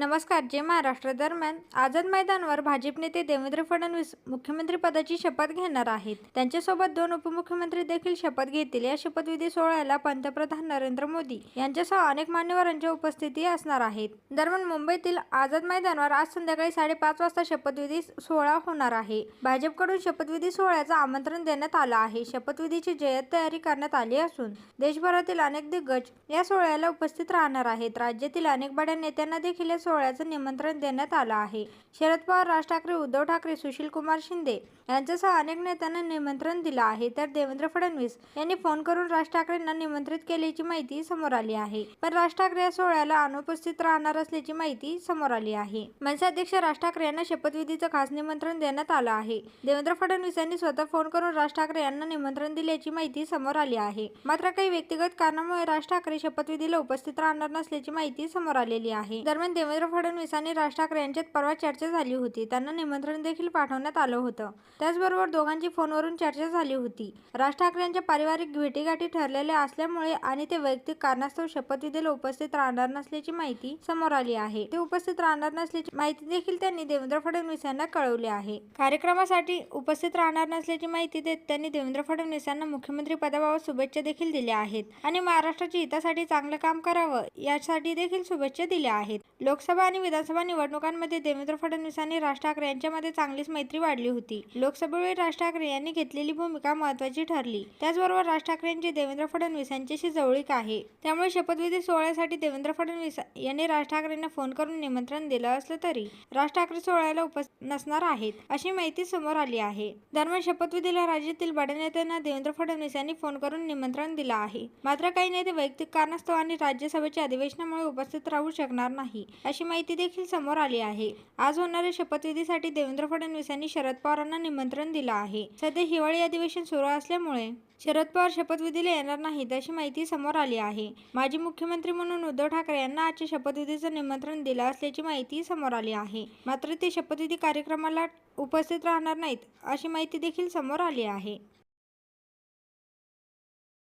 नमस्कार जे महाराष्ट्र दरम्यान आझाद मैदानावर भाजप नेते देवेंद्र फडणवीस मुख्यमंत्री पदाची शपथ घेणार आहेत. त्यांच्यासोबत दोन उपमुख्यमंत्री देखील शपथ घेतील. या शपथविधी सोहळ्याला पंतप्रधान नरेंद्र मोदी यांच्यासह अनेक मान्यवरांच्या उपस्थिती असणार आहेत. दरम्यान मुंबईतील आझाद मैदानावर आज संध्याकाळी साडेपाच वाजता शपथविधी सोहळा होणार आहे. भाजपकडून शपथविधी सोहळ्याचं आमंत्रण देण्यात आलं आहे. शपथविधीची जय्यत तयारी करण्यात आली असून देशभरातील अनेक दिग्गज या सोहळ्याला उपस्थित राहणार आहेत. राज्यातील अनेक बड्या नेत्यांना देखील या सोहळ्याचं निमंत्रण देण्यात आलं आहे. शरद पवार राज ठाकरे उद्धव ठाकरे सुशील कुमार शिंदे यांच्यासह अनेक नेत्यांना निमंत्रण दिलं आहे. तर देवेंद्र फडणवीस यांनी फोन करून राज ठाकरेंना निमंत्रित केल्याची माहिती समोर आली आहे. पण राज ठाकरे या सोहळ्याला अनुपस्थित राहणार असल्याची माहिती समोर आली आहे. मनसे अध्यक्ष राज ठाकरे यांना शपथविधीचं खास निमंत्रण देण्यात आलं आहे. देवेंद्र फडणवीस यांनी स्वतः फोन करून राज ठाकरे यांना निमंत्रण दिल्याची माहिती समोर आली आहे. मात्र काही व्यक्तिगत कारणामुळे राज ठाकरे शपथविधीला उपस्थित राहणार नसल्याची माहिती समोर आलेली आहे. दरम्यान देवेंद्र फडणवीस आणि राज ठाकरे यांच्यात परवा चर्चा झाली होती. त्यांना निमंत्रण देखील पाठवण्यात आलं होतं. त्याचबरोबर दोघांची फोनवरून चर्चा झाली होती. राज ठाकरे यांच्या पारिवारिक भेटीगाठी ठरलेल्या असल्यामुळे आणि ते वैयक्तिक कारणास्तव शपथविधीला उपस्थित राहणार नसल्याची माहिती समोर आली आहे. ते उपस्थित राहणार नसल्याची माहिती देखील त्यांनी देवेंद्र फडणवीस यांना कळवली आहे. कार्यक्रमासाठी उपस्थित राहणार नसल्याची माहिती देत त्यांनी देवेंद्र फडणवीस यांना मुख्यमंत्री पदाबाबत शुभेच्छा देखील दिल्या आहेत आणि महाराष्ट्राच्या हितासाठी चांगलं काम करावं यासाठी देखील शुभेच्छा दिल्या आहेत. लोकसभा आणि विधानसभा निवडणुकांमध्ये देवेंद्र फडणवीस आणि राज ठाकरे यांच्यामध्ये चांगलीच मैत्री वाढली होती. लोकसभेवेळी राज ठाकरे यांनी घेतलेली भूमिका महत्वाची ठरली. त्याचबरोबर राज ठाकरे यांची देवेंद्र फडणवीस यांच्याशी जवळीक आहे. त्यामुळे शपथविधी सोहळ्यासाठी देवेंद्र फडणवीस यांनी राज ठाकरेंना फोन करून निमंत्रण दिलं असलं तरी राज ठाकरे सोहळ्याला उपस्थित नसणार आहेत अशी माहिती समोर आली आहे. दरम्यान शपथविधीला राज्यातील बड्या नेत्यांना देवेंद्र फडणवीस यांनी फोन करून निमंत्रण दिलं आहे. मात्र काही नेते वैयक्तिक कारणास्तव आणि राज्यसभेच्या अधिवेशनामुळे उपस्थित राहू शकणार नाही अशी अशी माहिती देखील समोर आली आहे. आज होणाऱ्या शपथविधीसाठी देवेंद्र फडणवीस यांनी शरद पवारांना निमंत्रण दिलं आहे. सध्या हिवाळी अधिवेशन सुरू असल्यामुळे शरद पवार शपथविधीला येणार नाहीत अशी माहिती समोर आली आहे. माजी मुख्यमंत्री म्हणून उद्धव ठाकरे यांना आजच्या शपथविधीचं निमंत्रण दिलं असल्याची माहिती समोर आली आहे. मात्र ते शपथविधी कार्यक्रमाला उपस्थित राहणार नाहीत अशी माहिती देखील समोर आली आहे.